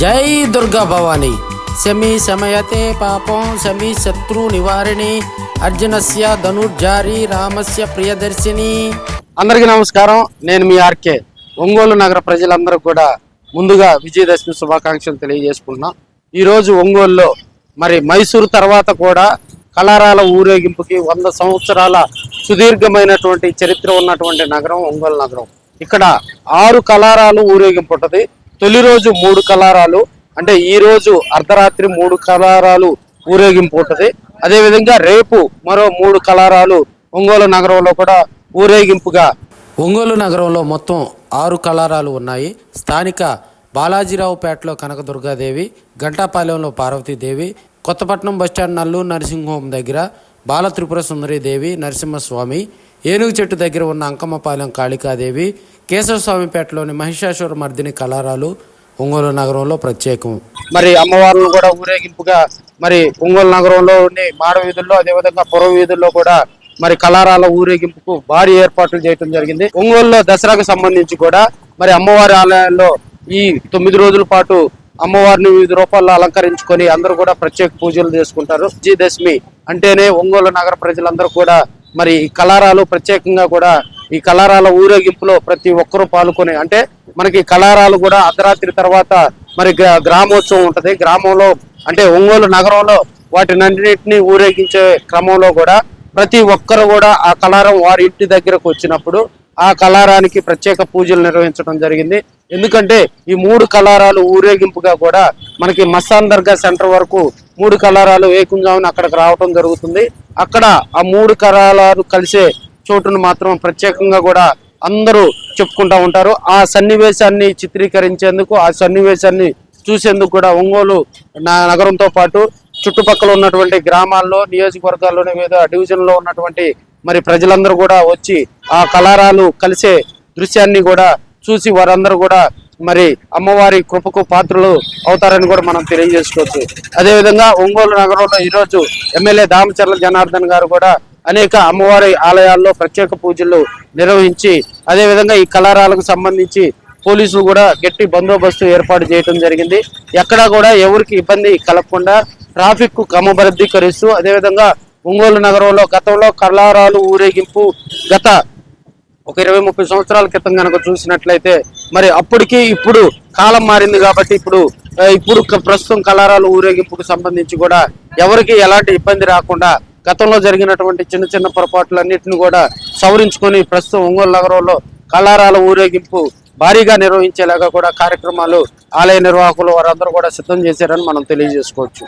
జై దుర్గా భవాని. శమి శమయతే పాపం శమి శత్రు నివారిణి. అర్జునస్య ధనుర్జారి రామస్య ప్రియదర్శిని. అందరికీ నమస్కారం. నేను మీ ఆర్కే. ఒంగోలు నగర ప్రజలందరూ కూడా ముందుగా విజయదశమి శుభాకాంక్షలు తెలియజేసుకుంటున్నాం. ఈరోజు ఒంగోలులో మరి మైసూరు తర్వాత కూడా కళారాల ఊరేగింపుకి వంద సంవత్సరాల సుదీర్ఘమైనటువంటి చరిత్ర ఉన్నటువంటి నగరం ఒంగోలు నగరం. ఇక్కడ ఆరు కళారాలు ఊరేగింపు ఉంటుంది. తొలి రోజు మూడు కలారాలు అంటే ఈ రోజు అర్ధరాత్రి మూడు కళారాలు ఊరేగింపు ఉంటుంది. అదేవిధంగా రేపు మరో మూడు కలారాలు ఒంగోలు నగరంలో కూడా ఊరేగింపుగా ఒంగోలు నగరంలో మొత్తం ఆరు కలారాలు ఉన్నాయి. స్థానిక బాలాజీరావుపేటలో కనకదుర్గాదేవి గంటాపాలెంలో పార్వతీదేవి కొత్తపట్నం బస్టాండ్ నల్లూరు నరసింహం దగ్గర బాలత్రిపుర సుందరీదేవి నరసింహస్వామి ఏనుగు చెట్టు దగ్గర ఉన్న అంకమ్మపాలెం కాళికాదేవి కేశవస్వామిపేటలోని మహిషాసుర మర్దిని కళారాలు ఒంగోలు నగరంలో ప్రత్యేకం. మరి అమ్మవార్లను కూడా ఊరేగింపుగా మరి ఒంగోలు నగరంలో ఉండి మాడ వీధుల్లో అదేవిధంగా పొరవ వీధుల్లో కూడా మరి కళారాల ఊరేగింపుకు భారీ ఏర్పాట్లు చేయడం జరిగింది. ఒంగోలులో దసరాకు సంబంధించి కూడా మరి అమ్మవారి ఆలయాల్లో ఈ తొమ్మిది రోజుల పాటు అమ్మవారిని వివిధ రూపాల్లో అలంకరించుకొని అందరూ కూడా ప్రత్యేక పూజలు చేసుకుంటారు. విజయదశమి అంటేనే ఒంగోలు నగర ప్రజలందరూ కూడా మరి ఈ కళారాలు ప్రత్యేకంగా కూడా ఈ కళారాల ఊరేగింపులో ప్రతి ఒక్కరూ పాల్గొని అంటే మనకి కళారాలు కూడా అర్ధరాత్రి తర్వాత మరి గ్రా- గ్రామోత్సవం ఉంటుంది. గ్రామంలో అంటే ఒంగోలు నగరంలో వాటినన్నింటినీ ఊరేగించే క్రమంలో కూడా ప్రతి ఒక్కరు కూడా ఆ కళారం వారి ఇంటి దగ్గరకు వచ్చినప్పుడు ఆ కళారానికి ప్రత్యేక పూజలు నిర్వహించడం జరిగింది. ఎందుకంటే ఈ మూడు కళారాలు ఊరేగింపుగా కూడా మనకి మస్తాన్ దర్గా సెంటర్ వరకు మూడు కళారాలు వేకుంజామున అక్కడికి రావటం జరుగుతుంది. అక్కడ ఆ మూడు కళారాలు కలిసే చోటును మాత్రం ప్రత్యేకంగా కూడా అందరూ చెప్పుకుంటూ ఉంటారు. ఆ సన్నివేశాన్ని చిత్రీకరించేందుకు ఆ సన్నివేశాన్ని చూసేందుకు కూడా ఒంగోలు నా- నగరంతో పాటు చుట్టుపక్కల ఉన్నటువంటి గ్రామాల్లో నియోజకవర్గాల్లోని వివిధ డివిజన్లో ఉన్నటువంటి మరి ప్రజలందరూ కూడా వచ్చి ఆ కళారాలు కలిసే దృశ్యాన్ని కూడా చూసి వారందరూ కూడా మరి అమ్మవారి కృపకు పాత్రలు అవుతారని కూడా మనం తెలియజేసుకోవచ్చు. అదేవిధంగా ఒంగోలు నగరంలో ఈరోజు ఎమ్మెల్యే దామచర్ల జనార్దన్ గారు కూడా అనేక అమ్మవారి ఆలయాల్లో ప్రత్యేక పూజలు నిర్వహించి అదేవిధంగా ఈ కళారాలకు సంబంధించి పోలీసులు కూడా గట్టి బందోబస్తు ఏర్పాటు చేయడం జరిగింది. ఎక్కడా కూడా ఎవరికి ఇబ్బంది కలగకుండా ట్రాఫిక్ క్రమబద్ధీకరిస్తూ అదేవిధంగా ఒంగోలు నగరంలో గతంలో కళారాలు ఊరేగింపు గత ఒక ఇరవై ముప్పై సంవత్సరాల క్రితం కనుక చూసినట్లయితే మరి అప్పటికి ఇప్పుడు కాలం మారింది కాబట్టి ఇప్పుడు ఇప్పుడు ప్రస్తుతం కళారాలు ఊరేగింపుకు సంబంధించి కూడా ఎవరికి ఎలాంటి ఇబ్బంది రాకుండా గతంలో జరిగినటువంటి చిన్న చిన్న పొరపాట్లన్నింటిని కూడా సవరించుకొని ప్రస్తుతం ఒంగోలు నగరంలో కళారాల ఊరేగింపు భారీగా నిర్వహించేలాగా కూడా కార్యక్రమాలు ఆలయ నిర్వాహకులు వారందరూ కూడా సిద్ధం చేశారని మనం తెలియజేసుకోవచ్చు.